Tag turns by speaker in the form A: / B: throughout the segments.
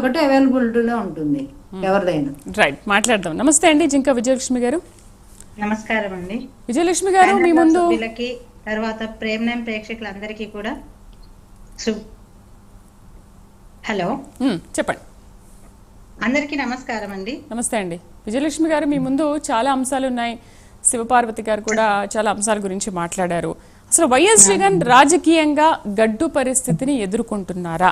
A: ఒకటి అవైలబిలిటీలో ఉంటుంది ఎవరిదైనా.
B: రైట్ మాట్లాడదాం. నమస్తే అండి జింక విజయలక్ష్మి గారు.
C: నమస్కారం అండి.
B: విజయలక్ష్మి గారు మీ ముందు
C: తర్వాత ప్రేమనేం ప్రేక్షకులందరికీ కూడా హలో.
B: మ్మ్, చెప్పండి.
C: అందరికీ నమస్కారం అండి.
B: నమస్తే అండి. విజయలక్ష్మి గారు మీ ముందు చాలా అంశాలు ఉన్నాయి. శివపార్వతి గారు కూడా చాలా అంశాల గురించి మాట్లాడారు. అసలు వైఎస్ జగన్ రాజకీయంగా గడ్డు పరిస్థితిని ఎదుర్కొంటున్నారా?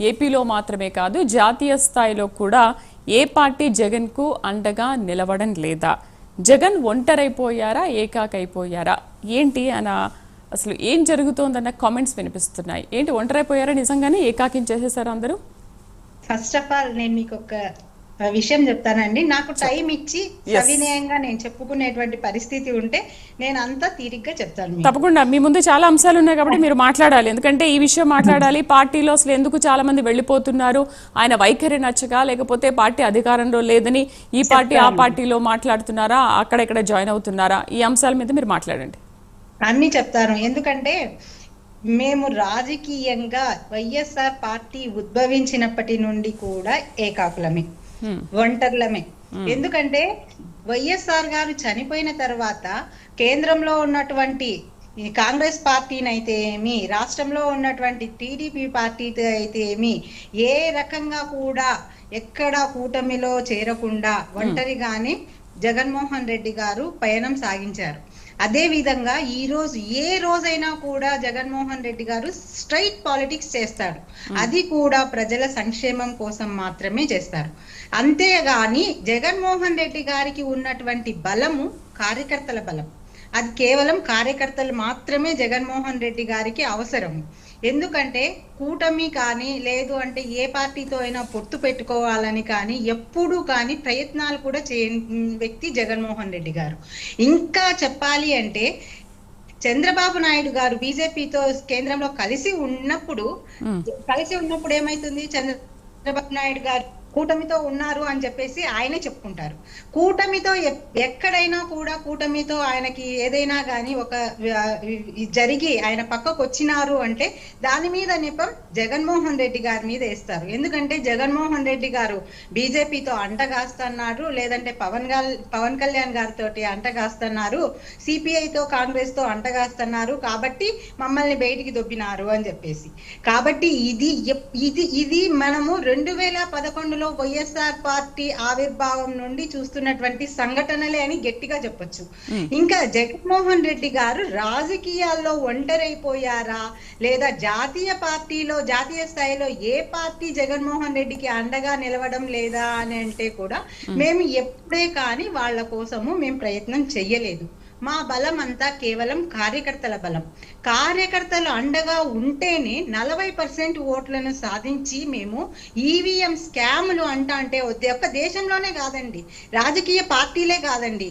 B: ఏపీలో మాత్రమే కాదు జాతీయ స్థాయిలో కూడా ఏ పార్టీ జగన్కు అండగా నిలవడం లేదా? జగన్ ఒంటరైపోయారా ఏకాకైపోయారా? ఏంటి అన్న అసలు ఏం జరుగుతోందన్న కామెంట్స్ వినిపిస్తున్నాయి. ఏంటి ఒంటరైపోయారా నిజంగానే ఏకాకించేసేసారు అందరూ?
C: ఫస్ట్ ఆఫ్ ఆల్ నేను మీకు ఒక విషయం చెప్తానండి. నాకు టైం ఇచ్చి సవినయంగా నేను చెప్పుకునేటువంటి పరిస్థితి ఉంటే నేను అంతా తీరిగ్గా చెప్తాను.
B: తప్పకుండా. మీ ముందు చాలా అంశాలు ఉన్నాయి కాబట్టి మీరు మాట్లాడాలి. ఎందుకంటే ఈ విషయం మాట్లాడాలి. పార్టీలో అసలు ఎందుకు చాలా మంది వెళ్ళిపోతున్నారు? ఆయన వైఖరి నచ్చగా లేకపోతే పార్టీ అధికారంలో లేదని ఈ పార్టీ ఆ పార్టీలో మాట్లాడుతున్నారా? అక్కడ ఇక్కడ జాయిన్ అవుతున్నారా? ఈ అంశాల మీద మీరు మాట్లాడండి.
C: అన్ని చెప్తాను. ఎందుకంటే మేము రాజకీయంగా వైఎస్ఆర్ పార్టీ ఉద్భవించినప్పటి నుండి కూడా ఏకాకులమే. ఒంటర్లమే. ఎందుకంటే వైఎస్ఆర్ గారు చనిపోయిన తర్వాత కేంద్రంలో ఉన్నటువంటి కాంగ్రెస్ పార్టీనైతే ఏమి రాష్ట్రంలో ఉన్నటువంటి టీడీపీ పార్టీ అయితే ఏమి ఏ రకంగా కూడా ఎక్కడ కూటమిలో చేరకుండా ఒంటరిగానే జగన్మోహన్ రెడ్డి గారు పయనం సాగించారు. అదే విధంగా ఈ రోజు ఏ రోజైనా కూడా జగన్మోహన్ రెడ్డి గారు స్ట్రైట్ పాలిటిక్స్ చేస్తాడు. అది కూడా ప్రజల సంక్షేమం కోసం మాత్రమే చేస్తారు. అంతేగాని జగన్మోహన్ రెడ్డి గారికి ఉన్నటువంటి బలము కార్యకర్తల బలం. అది కేవలం కార్యకర్తలు మాత్రమే జగన్మోహన్ రెడ్డి గారికి అవసరం ఎందుకంటే కూటమి కానీ లేదు అంటే ఏ పార్టీతో అయినా పొత్తు పెట్టుకోవాలని కానీ ఎప్పుడూ కానీ ప్రయత్నాలు కూడా చేయని వ్యక్తి జగన్మోహన్ రెడ్డి గారు. ఇంకా చెప్పాలి అంటే చంద్రబాబు నాయుడు గారు బీజేపీతో కేంద్రంలో కలిసి ఉన్నప్పుడు కలిసి ఉన్నప్పుడు ఏమైతుంది? చంద్రబాబు నాయుడు గారు కూటమితో ఉన్నారు అని చెప్పేసి ఆయనే చెప్పుకుంటారు. కూటమితో ఎక్కడైనా కూడా కూటమితో ఆయనకి ఏదైనా కానీ ఒక జరిగి ఆయన పక్కకు వచ్చినారు అంటే దాని మీద నిపం జగన్మోహన్ రెడ్డి గారి మీద వేస్తారు. ఎందుకంటే జగన్మోహన్ రెడ్డి గారు బీజేపీతో అంటగాస్తున్నారు లేదంటే పవన్ పవన్ కళ్యాణ్ గారితో అంటగాస్తున్నారు సిపిఐతో కాంగ్రెస్తో అంటగాస్తున్నారు కాబట్టి మమ్మల్ని బయటికి దొబ్బినారు అని చెప్పేసి. కాబట్టి ఇది ఇది ఇది మనము రెండు వేల పదకొండులో వైఎస్ఆర్ పార్టీ ఆవిర్భావం నుండి చూస్తున్నటువంటి సంఘటనలే అని గట్టిగా చెప్పొచ్చు. ఇంకా జగన్మోహన్ రెడ్డి గారు రాజకీయాల్లో ఒంటరైపోయారా? లేదా జాతీయ పార్టీలో జాతీయ స్థాయిలో ఏ పార్టీ జగన్మోహన్ రెడ్డికి అండగా నిలవడం లేదా అని అంటే కూడా మేము ఎప్పుడే కానీ వాళ్ళ కోసము మేము ప్రయత్నం చెయ్యలేదు. మా బలం అంతా కేవలం కార్యకర్తల బలం. కార్యకర్తలు అండగా ఉంటేనే నలభై పర్సెంట్ ఓట్లను సాధించి మేము ఈవీఎం స్కాములు అంట అంటే ఒక్క దేశంలోనే కాదండి. రాజకీయ పార్టీలే కాదండి.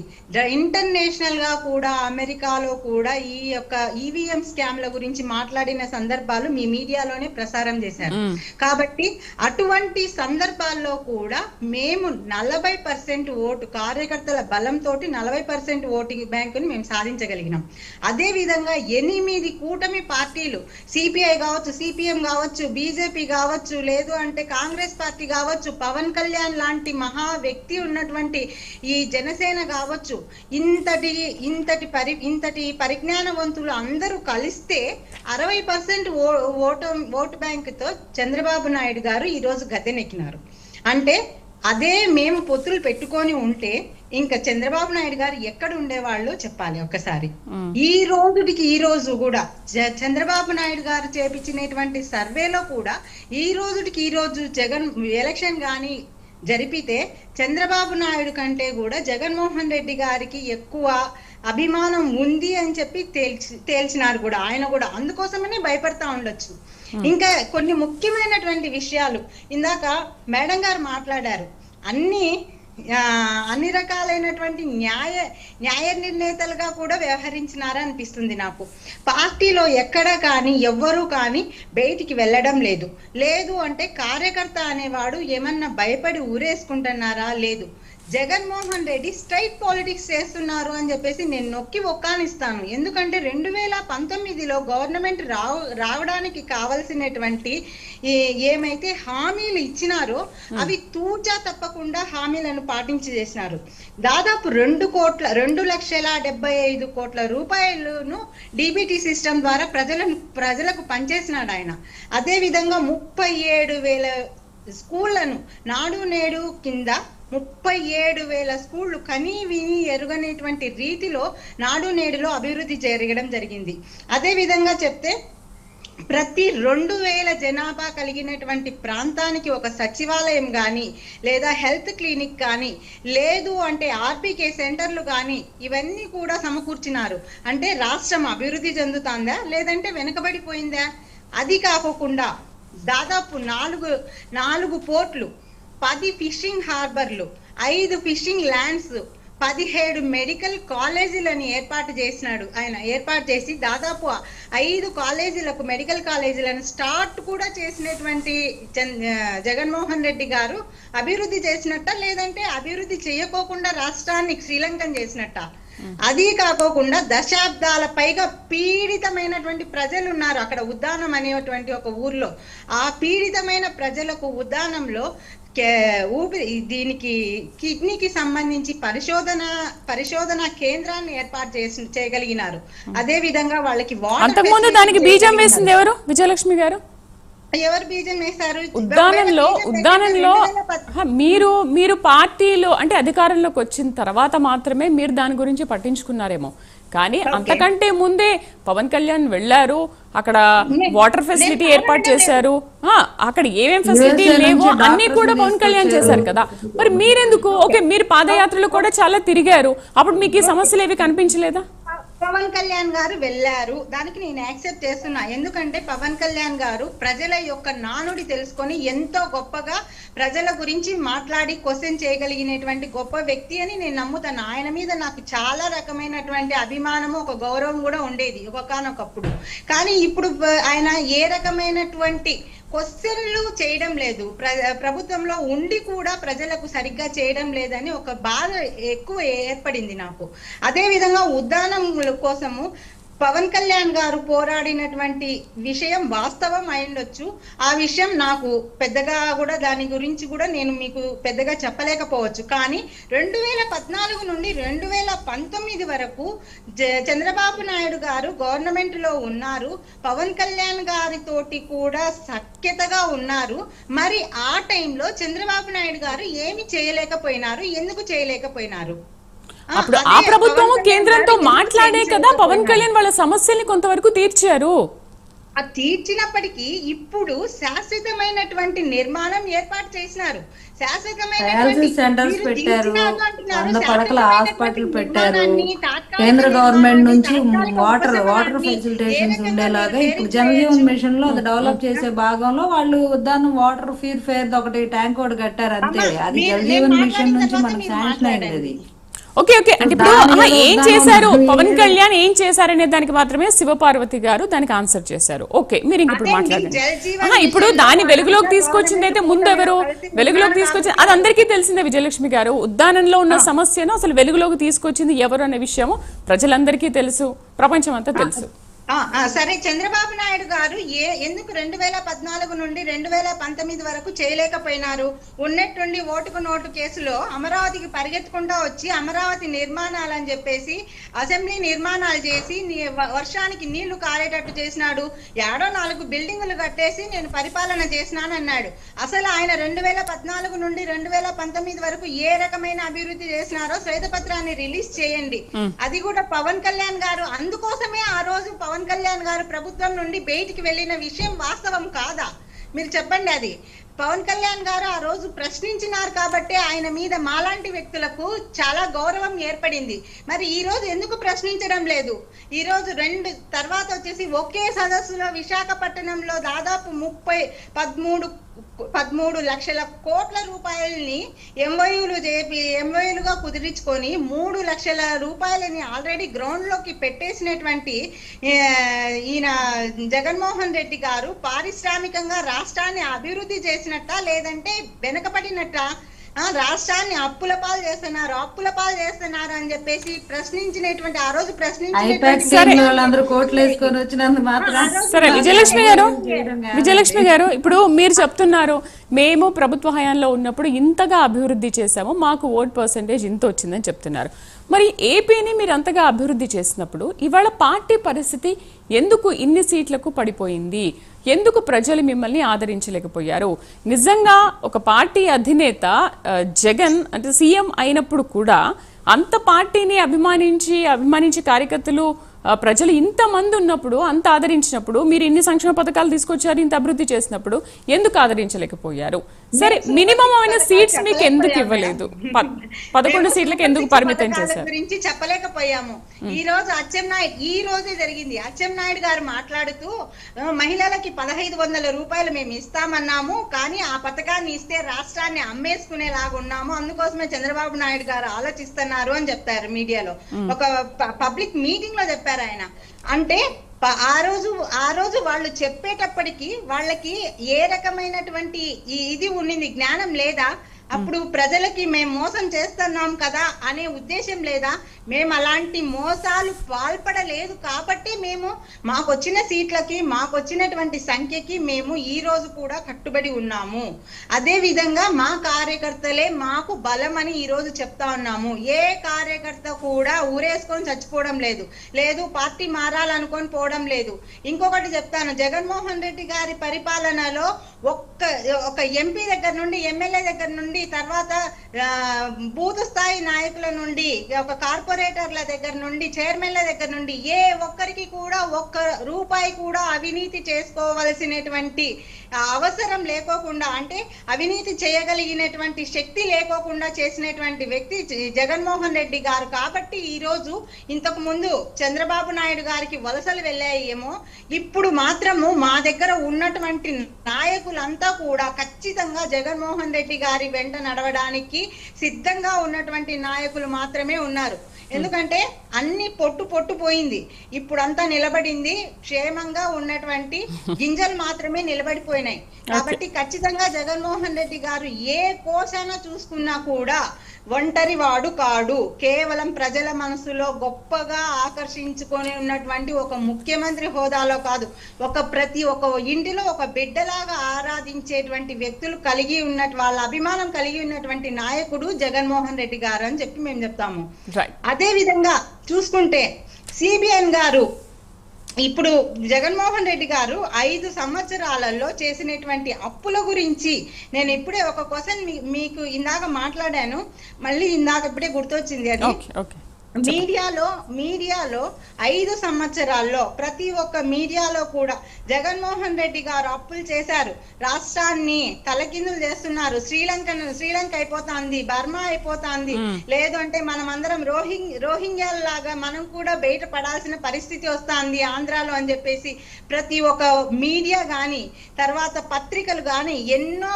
C: ఇంటర్నేషనల్గా కూడా అమెరికాలో కూడా ఈ యొక్క ఈవీఎం స్కామ్ల గురించి మాట్లాడిన సందర్భాలు మీ మీడియాలోనే ప్రసారం చేశారు. కాబట్టి అటువంటి సందర్భాల్లో కూడా మేము నలభై పర్సెంట్ ఓటు కార్యకర్తల బలంతో నలభై పర్సెంట్ ఓటింగ్ బ్యాంకుని మేము సాధించగలిగినాం. అదే విధంగా ఎనిమిది కూటమి పార్టీలు సిపిఐ కావచ్చు సిపిఎం కావచ్చు బీజేపీ కావచ్చు లేదు అంటే కాంగ్రెస్ పార్టీ కావచ్చు పవన్ కళ్యాణ్ లాంటి మహా వ్యక్తి ఉన్నటువంటి ఈ జనసేన కావచ్చు ఇంతటి ఇంతటి పరి ఇంతటి పరిజ్ఞానవంతులు అందరూ కలిస్తే అరవై పర్సెంట్ ఓ ఓటు ఓటు బ్యాంకుతో చంద్రబాబు నాయుడు గారు ఈరోజు రోజు అంటే అదే మేము పొత్తులు పెట్టుకొని ఉంటే ఇంకా చంద్రబాబు నాయుడు గారు ఎక్కడ ఉండేవాళ్ళు చెప్పాలి ఒక్కసారి. ఈ రోజుకి ఈ రోజు కూడా చంద్రబాబు నాయుడు గారు చేపించినటువంటి సర్వేలో కూడా ఈ రోజుకి ఈ రోజు జగన్ ఎలక్షన్ కానీ జరిపితే చంద్రబాబు నాయుడు కంటే కూడా జగన్మోహన్ రెడ్డి గారికి ఎక్కువ అభిమానం ఉంది అని చెప్పి తేల్చి తేల్చినారు కూడా. ఆయన కూడా అందుకోసమనే భయపడతా ఉండొచ్చు. Hmm. ఇంకా కొన్ని ముఖ్యమైనటువంటి విషయాలు. ఇందాక మేడం గారు మాట్లాడారు. అన్ని అన్ని రకాలైనటువంటి న్యాయ న్యాయ నిర్ణేతలుగా కూడా వ్యవహరించినారా అనిపిస్తుంది నాకు. పార్టీలో ఎక్కడ కానీ ఎవ్వరూ కానీ బయటికి వెళ్ళడం లేదు. లేదు అంటే కార్యకర్త అనేవాడు ఏమన్నా భయపడి ఊరేసుకుంటున్నారా? లేదు. జగన్మోహన్ రెడ్డి స్ట్రైట్ పాలిటిక్స్ చేస్తున్నారు అని చెప్పేసి నేను నొక్కి ఒక్కానిస్తాను. ఎందుకంటే రెండు వేల పంతొమ్మిదిలో గవర్నమెంట్ రావ రావడానికి కావలసినటువంటి ఏమైతే హామీలు ఇచ్చినారో అవి తూచా తప్పకుండా హామీలను పాటించి చేసినారు. దాదాపు రెండు కోట్ల రెండు లక్షల డెబ్బై ఐదు కోట్ల రూపాయలను డిబిటీ సిస్టమ్ ద్వారా ప్రజలను ప్రజలకు పనిచేసినాడు ఆయన. అదే విధంగా ముప్పై ఏడు వేల స్కూళ్ళను నాడు నేడు కింద ముప్పై ఏడు వేల స్కూళ్ళు కనీ విని ఎరుగనేటువంటి రీతిలో నాడు నేడులో అభివృద్ధి జరగడం జరిగింది. అదే విధంగా చెప్తే ప్రతి రెండు వేల జనాభా కలిగినటువంటి ప్రాంతానికి ఒక సచివాలయం కానీ లేదా హెల్త్ క్లినిక్ కానీ లేదు అంటే ఆర్పీకే సెంటర్లు కానీ ఇవన్నీ కూడా సమకూర్చినారు. అంటే రాష్ట్రం అభివృద్ధి చెందుతుందా లేదంటే వెనుకబడిపోయిందా? అది కాకోకుండా దాదాపు నాలుగు నాలుగు పోర్ట్లు పది ఫిషింగ్ హార్బర్లు ఐదు ఫిషింగ్ ల్యాండ్స్ పదిహేడు మెడికల్ కాలేజీలను ఏర్పాటు చేసినాడు ఆయన. ఏర్పాటు చేసి దాదాపు ఐదు కాలేజీలకు మెడికల్ కాలేజీలను స్టార్ట్ కూడా చేసినటువంటి చంద్- జగన్మోహన్ రెడ్డి గారు అభివృద్ధి చేసినట్ట లేదంటే అభివృద్ధి చేయకోకుండా రాష్ట్రాన్ని శ్రీలంకన్ చేసినట్ట? అది కాకోకుండా దశాబ్దాల పైగా పీడితమైనటువంటి ప్రజలు ఉన్నారు అక్కడ ఉద్దానం అనేటువంటి ఒక ఊర్లో. ఆ పీడితమైన ప్రజలకు ఉద్దానంలో ఊపిరి దీనికి కిడ్నీకి సంబంధించి పరిశోధన పరిశోధన కేంద్రాన్ని ఏర్పాటు చేసి చేయగలిగినారు. అదే విధంగా వాళ్ళకి
B: అంతకుముందు
C: facilities
B: దానికి బీజం. వేసింది ఎవరు? విజయలక్ష్మి గారు?
C: ఎవరు బీజం వేశారు
B: ఉద్దానంలో ఉద్దానంలో మీరు మీరు పార్టీలో అంటే అధికారంలోకి వచ్చిన తర్వాత మాత్రమే మీరు దాని గురించి పట్టించుకున్నారేమో. కానీ అంతకంటే ముందే పవన్ కళ్యాణ్ వెళ్ళారు అక్కడ వాటర్ ఫెసిలిటీ ఏర్పాటు చేశారు. అక్కడ ఏమేం ఫెసిలిటీ లేవో అన్ని కూడా పవన్ కళ్యాణ్ చేశారు కదా. మరి మీరెందుకు? ఓకే మీరు పాదయాత్రలు కూడా చాలా తిరిగారు. అప్పుడు మీకు ఈ సమస్యలు ఏవి కనిపించలేదా?
C: పవన్ కళ్యాణ్ గారు వెళ్ళారు. దానికి నేను యాక్సెప్ట్ చేస్తున్నా. ఎందుకంటే పవన్ కళ్యాణ్ గారు ప్రజల యొక్క నానుడి తెలుసుకొని ఎంతో గొప్పగా ప్రజల గురించి మాట్లాడి క్వశ్చన్ చేయగలిగినటువంటి గొప్ప వ్యక్తి అని నేను నమ్ముతాను. ఆయన మీద నాకు చాలా రకమైనటువంటి అభిమానము ఒక గౌరవం కూడా ఉండేది ఒకనొకప్పుడు. కానీ ఇప్పుడు ఆయన ఏ రకమైనటువంటి క్వశ్చన్లు చేయడం లేదు. ప్ర- ప్రభుత్వంలో ఉండి కూడా ప్రజలకు సరిగ్గా చేయడం లేదని ఒక బాధ ఎక్కువ ఏర్పడింది నాకు. అదే విధంగా ఉద్దానముల కోసము పవన్ కళ్యాణ్ గారు పోరాడినటువంటి విషయం వాస్తవం అయిండొచ్చు ఆ విషయం నాకు పెద్దగా కూడా దాని గురించి కూడా నేను మీకు పెద్దగా చెప్పలేకపోవచ్చు. కానీ రెండు వేల పద్నాలుగు నుండి రెండు వేల పంతొమ్మిది వరకు చంద్రబాబు నాయుడు గారు గవర్నమెంట్లో ఉన్నారు. పవన్ కళ్యాణ్ గారితోటి కూడా సఖ్యతగా ఉన్నారు. మరి ఆ టైంలో చంద్రబాబు నాయుడు గారు ఏమి చేయలేకపోయినారు? ఎందుకు చేయలేకపోయినారు?
B: అప్పుడు ఆ ప్రభుత్వం
C: పవన్ కళ్యాణ్
B: కేంద్రంతో మాట్లాడే కదా పవన్? కళ్యాణ్ వాళ్ళ సమస్యల్ని కొంతవరకు తీర్చారు.
C: ఆ తీర్చినప్పటికీ ఇప్పుడు శాశ్వతమైనటువంటి నిర్మాణం ఏర్పాటు చేసినారు. శాశ్వతమైనటువంటి
A: సెంటర్స్ పెట్టారు. వంద పడకల హాస్పిటల్ పెట్టారు. కేంద్ర గవర్నమెంట్ నుంచి వాటర్ వాటర్ ఫెసిలిటేషన్స్ ఉండేలాగా ఇప్పుడు జనజీవన్? మిషన్లో అది డెవలప్ చేసే భాగంలో వాళ్ళు ఉద్దానం వాటర్ ఫీర్ ఫేర్ ఒకటి ట్యాంక్ ఒకటి కట్టారు అంతే. అది జలజీవన్ మిషన్ నుంచి మనకు శాంక్షన్ అయింది అది.
B: Okay okay. అంటే ఇప్పుడు ఏం చేశారు? పవన్ కళ్యాణ్ ఏం చేశారనే దానికి మాత్రమే శివపార్వతి గారు దానికి ఆన్సర్ చేశారు. ఓకే మీరు ఇంక ఇప్పుడు మాట్లాడండి. ఇప్పుడు
C: మిషన్
B: దాని
C: లో
B: వెలుగులోకి తీసుకొచ్చింది అయితే ముందు ఎవరు? వెలుగులోకి తీసుకొచ్చింది అది అందరికీ తెలిసిందే విజయలక్ష్మి గారు. ఉద్దానంలో ఉన్న సమస్యను అసలు వెలుగులోకి తీసుకొచ్చింది ఎవరు అనే విషయము ప్రజలందరికీ తెలుసు. ప్రపంచం అంతా తెలుసు.
C: సరే చంద్రబాబు నాయుడు గారు ఏ ఎందుకు రెండు వేల పద్నాలుగు నుండి రెండు వేల పంతొమ్మిది వరకు చేయలేకపోయినారు? ఉన్నట్టుండి ఓటుకు నోటు కేసులో అమరావతికి పరిగెత్తకుండా వచ్చి అమరావతి నిర్మాణాలని చెప్పేసి అసెంబ్లీ నిర్మాణాలు చేసి వర్షానికి నీళ్ళు కారేటట్టు చేసినాడు. ఏడో నాలుగు బిల్డింగులు కట్టేసి నేను పరిపాలన చేసినానన్నాడు. అసలు ఆయన రెండు వేల పద్నాలుగు నుండి రెండు వేల పంతొమ్మిది వరకు ఏ రకమైన అభివృద్ధి చేసినారో శ్వేతపత్రాన్ని రిలీజ్ చేయండి. అది కూడా పవన్ కళ్యాణ్ గారు. అందుకోసమే ఆ రోజు పవన్ పవన్ కళ్యాణ్ గారు ప్రభుత్వం నుండి బయటికి వెళ్ళిన విషయం వాస్తవం కాదా? మీరు చెప్పండి అది. పవన్ కళ్యాణ్ గారు ఆ రోజు ప్రశ్నించినారు కాబట్టి ఆయన మీద మాలాంటి వ్యక్తులకు చాలా గౌరవం ఏర్పడింది. మరి ఈ రోజు ఎందుకు ప్రశ్నించడం లేదు? ఈ రోజు రెండు తర్వాత వచ్చేసి ఒకే సదస్సులో విశాఖపట్నంలో దాదాపు ముప్పై పదమూడు పదమూడు లక్షల కోట్ల రూపాయలని ఎంఓయూలు చేపి ఎంఓయూలుగా కుదిరించుకొని మూడు లక్షల రూపాయలని ఆల్రెడీ గ్రౌండ్లోకి పెట్టేసినటువంటి ఈయన జగన్మోహన్ రెడ్డి గారు పారిశ్రామికంగా రాష్ట్రాన్ని అభివృద్ధి చేసినట్ట లేదంటే వెనకబడినట్ట రాష్ట్రాన్ని అప్పుల పాలు చేస్తున్నారు అప్పుల పాలు చేస్తున్నారు అని చెప్పేసి ప్రశ్నించినటువంటి ఆ రోజు
B: సరే విజయలక్ష్మి గారు. విజయలక్ష్మి గారు ఇప్పుడు మీరు చెప్తున్నారు మేము ప్రభుత్వ హయాంలో ఉన్నప్పుడు ఇంతగా అభివృద్ధి చేశాము మాకు ఓట్ పర్సంటేజ్ ఇంత వచ్చిందని చెప్తున్నారు. మరి ఏపీని మీరు అంతగా అభివృద్ధి చేసినప్పుడు ఇవాళ పార్టీ పరిస్థితి ఎందుకు ఇన్ని సీట్లకు పడిపోయింది? ఎందుకు ప్రజలు మిమ్మల్ని ఆదరించలేకపోయారు? నిజంగా ఒక పార్టీ అధినేత జగన్ అంటే సీఎం అయినప్పుడు కూడా అంత పార్టీని అభిమానించి అభిమానించి కార్యకర్తలు ప్రజలు ఇంతమంది ఉన్నప్పుడు అంత ఆదరించినప్పుడు మీరు ఇన్ని సంక్షేమ పథకాలు తీసుకొచ్చారు ఇంత అభివృద్ధి చేసినప్పుడు ఎందుకు ఆదరించలేకపోయారు? సరే మినిమం అయిన సీట్స్ మీకు ఎందుకు ఇవ్వలేదు పదకొండు సీట్లకు ఎందుకు పరిమితం చేశారు?
C: గురించి చెప్పలేకపోయాము. ఈ రోజు అచ్చెం నాయుడు ఈ రోజే జరిగింది. అచ్చెం నాయుడు గారు మాట్లాడుతూ మహిళలకి పదహైదు వందల రూపాయలు మేము ఇస్తామన్నాము కానీ ఆ పథకాన్ని ఇస్తే రాష్ట్రాన్ని అమ్మేసుకునేలాగా ఉన్నాము. అందుకోసమే చంద్రబాబు నాయుడు గారు ఆలోచిస్తున్నారు అని చెప్పారు మీడియాలో. ఒక పబ్లిక్ మీటింగ్లో చెప్పారు ఆయన. అంటే ఆ రోజు ఆ రోజు వాళ్ళు చెప్పేటప్పటికి వాళ్ళకి ఏ రకమైనటువంటి ఈ ఇది ఉండింది జ్ఞానం లేదా? అప్పుడు ప్రజలకి మేము మోసం చేస్తున్నాం కదా అనే ఉద్దేశం లేదా? మేము అలాంటి మోసాలు పాల్పడలేదు కాబట్టి మేము మాకు వచ్చిన సీట్లకి మాకు వచ్చినటువంటి సంఖ్యకి మేము ఈ రోజు కూడా కట్టుబడి ఉన్నాము. అదే విధంగా మా కార్యకర్తలే మాకు బలం అని ఈ రోజు చెప్తా ఉన్నాము. ఏ కార్యకర్త కూడా ఊరేసుకొని చచ్చిపోవడం లేదు. లేదు పార్టీ మారాలనుకొని పోవడం లేదు. ఇంకొకటి చెప్తాను. జగన్మోహన్ రెడ్డి గారి పరిపాలనలో ఒక్క ఒక ఎంపీ దగ్గర నుండి ఎమ్మెల్యే దగ్గర నుండి తర్వాత బూత్ స్థాయి నాయకుల నుండి ఒక కార్పొరేటర్ల దగ్గర నుండి చైర్మన్ల దగ్గర నుండి ఏ ఒక్కరికి కూడా ఒక్క రూపాయి కూడా అవినీతి చేసుకోవలసినటువంటి అవసరం లేకోకుండా అంటే అవినీతి చేయగలిగినటువంటి శక్తి లేకోకుండా చేసినటువంటి వ్యక్తి జగన్మోహన్ రెడ్డి గారు. కాబట్టి ఈ రోజు ఇంతకు ముందు చంద్రబాబు నాయుడు గారికి వలసలు వెళ్ళాయేమో ఇప్పుడు మాత్రము మా దగ్గర ఉన్నటువంటి నాయకు నాయకులంతా కూడా ఖచ్చితంగా జగన్మోహన్ రెడ్డి గారి వెంట నడవడానికి సిద్ధంగా ఉన్నటువంటి నాయకులు మాత్రమే ఉన్నారు. ఎందుకంటే అన్ని పొట్టు పొట్టు పోయింది. ఇప్పుడంతా నిలబడింది. క్షేమంగా ఉన్నటువంటి గింజలు మాత్రమే నిలబడిపోయినాయి. కాబట్టి ఖచ్చితంగా జగన్మోహన్ రెడ్డి గారు ఏ కోశాన చూసుకున్నా కూడా ఒంటరి వాడు కాడు. కేవలం ప్రజల మనసులో గొప్పగా ఆకర్షించుకొని ఉన్నటువంటి ఒక ముఖ్యమంత్రి హోదాలో కాదు ఒక ప్రతి ఒక్క ఇంటిలో ఒక బిడ్డలాగా ఆరాధించేటువంటి వ్యక్తులు కలిగి ఉన్నట్టు వాళ్ళ అభిమానం కలిగి ఉన్నటువంటి నాయకుడు జగన్మోహన్ రెడ్డి గారు అని చెప్పి మేము చెప్తాము. అదే విధంగా చూసుకుంటే సిబిఎన్ గారు ఇప్పుడు జగన్మోహన్ రెడ్డి గారు ఐదు సంవత్సరాలలో చేసినటువంటి అప్పుల గురించి నేను ఇప్పుడే ఒక క్వశ్చన్ మీకు ఇందాక మాట్లాడాను. మళ్ళీ ఇందాక ఇప్పుడే గుర్తొచ్చింది అది. మీడియాలో మీడియాలో ఐదు సంవత్సరాల్లో ప్రతి ఒక్క మీడియాలో కూడా జగన్మోహన్ రెడ్డి గారు అప్పులు చేశారు. రాష్ట్రాన్ని తలకిందులు చేస్తున్నారు. శ్రీలంక శ్రీలంక అయిపోతాంది బర్మా అయిపోతాంది. లేదు అంటే మనం అందరం రోహింగ్ రోహింగ్యాల లాగా మనం కూడా బయట పడాల్సిన పరిస్థితి వస్తాంది ఆంధ్రాలో అని చెప్పేసి ప్రతి ఒక్క మీడియా గాని తర్వాత పత్రికలు గాని ఎన్నో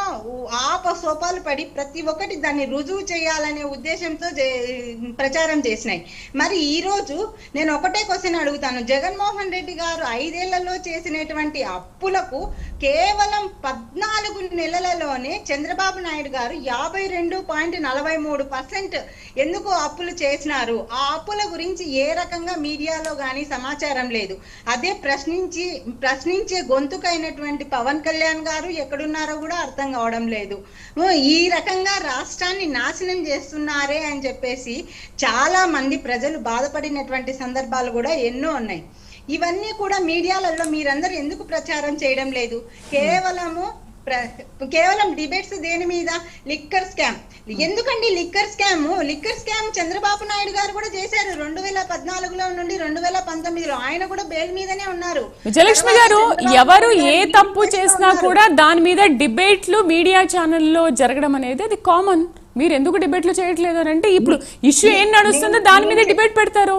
C: ఆపసోపాలు పడి ప్రతి ఒక్కటి దాన్ని రుజువు చేయాలనే ఉద్దేశంతో ప్రచారం చేసినాయి. మరి ఈ రోజు నేను ఒకటే క్వశ్చన్ అడుగుతాను. జగన్మోహన్ రెడ్డి గారు ఐదేళ్ళలో చేసినటువంటి అప్పులకు కేవలం పద్నాలుగు నెలలలోనే చంద్రబాబు నాయుడు గారు యాభై రెండు పాయింట్ నలభై మూడు పర్సెంట్ ఎందుకు అప్పులు చేసినారు? ఆ అప్పుల గురించి ఏ రకంగా మీడియాలో కానీ సమాచారం లేదు. అదే ప్రశ్నించి ప్రశ్నించే గొంతుకైనటువంటి పవన్ కళ్యాణ్ గారు ఎక్కడున్నారో కూడా అర్థం కావడం లేదు. ఈ రకంగా రాష్ట్రాన్ని నాశనం చేస్తున్నారే అని చెప్పేసి చాలా మంది ప్రజలు బాధపడినటువంటి సందర్భాలు కూడా ఎన్నో ఉన్నాయి. ఇవన్నీ కూడా మీడియాలలో మీరందరూ ఎందుకు ప్రచారం చేయడం లేదు? కేవలము కేవలం డిబేట్స్ దేని మీద? Liquor scam. ఎందుకండి liquor scam? Liquor scam Chandrababu Naidu గారు కూడా చేశారు. రెండు వేల పద్నాలుగులో నుండి రెండు వేల పంతొమ్మిదిలో ఆయన కూడా బెయిల్ మీదనే ఉన్నారు.
B: విజయలక్ష్మి గారు ఎవరు ఏ తప్పు చేసినా. కూడా దాని మీద డిబేట్లు మీడియా ఛానల్లో జరగడం అనేది అది కామన్. మీరు ఎందుకు డిబేట్లు చేయట్లేదు అని అంటే ఇప్పుడు ఇష్యూ ఏం నడుస్తుందో దాని మీద డిబేట్ పెడతారు.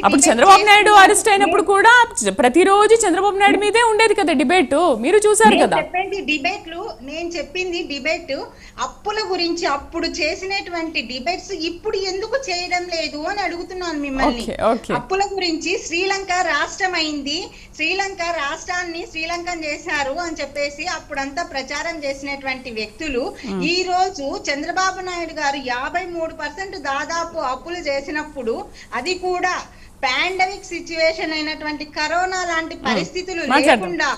B: అప్పుడు చంద్రబాబు నాయుడు. అరెస్ట్ అయినప్పుడు కూడా ప్రతిరోజు చంద్రబాబు నాయుడు మీదే ఉండేది కదా డిబేట్ మీరు చూసారు కదా
C: చెప్పింది డిబేట్లు నేను చెప్పింది డిబేట్ అప్పుల గురించి అప్పుడు చేసినటువంటి డిబేట్స్ ఇప్పుడు ఎందుకు చేయడం లేదు అని అడుగుతున్నాను మిమ్మల్ని. అప్పుల గురించి శ్రీలంక రాష్ట్రం అయింది శ్రీలంక రాష్ట్రాన్ని శ్రీలంకన్ చేశారు అని చెప్పేసి అప్పుడంతా ప్రచారం చేసినటువంటి వ్యక్తులు ఈ రోజు చంద్రబాబు నాయుడు గారు యాభై మూడు పర్సెంట్ దాదాపు అప్పులు చేసినప్పుడు అది కూడా పాండమిక్ సిచ్యువేషన్ అయినటువంటి కరోనా లాంటి పరిస్థితులు. లేకుండా.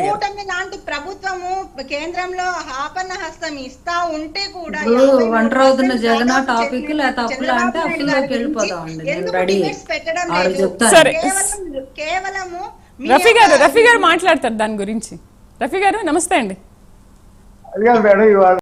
C: కూటమి లాంటి ప్రభుత్వము కేంద్రంలో ఆపన్న హస్తం ఇస్తా ఉంటే కూడా
A: ఇప్పుడు
C: 53%
A: ఒంటరి అవుతున్న జగన్
C: దాదాపు
A: టాపిక్
C: చేసినటువంటి
A: లేకపోతే అప్పులు అంటే
C: చంద్రబాబు
A: అప్పుల్లోకి
C: నాయుడు గారి
A: వెళ్ళిపోదాం
C: గురించి
A: అండి. నేను
C: ఎందుకు
A: రెడీ.
C: debates పెట్టడం
A: ఆవిడ
C: లేదు?
A: చెప్తారు.
B: సరే.
C: కేవలం కేవలము
B: రఫీ గారు రఫీ గారు మాట్లాడతారు దాని గురించి రఫీ గారు నమస్తే అండి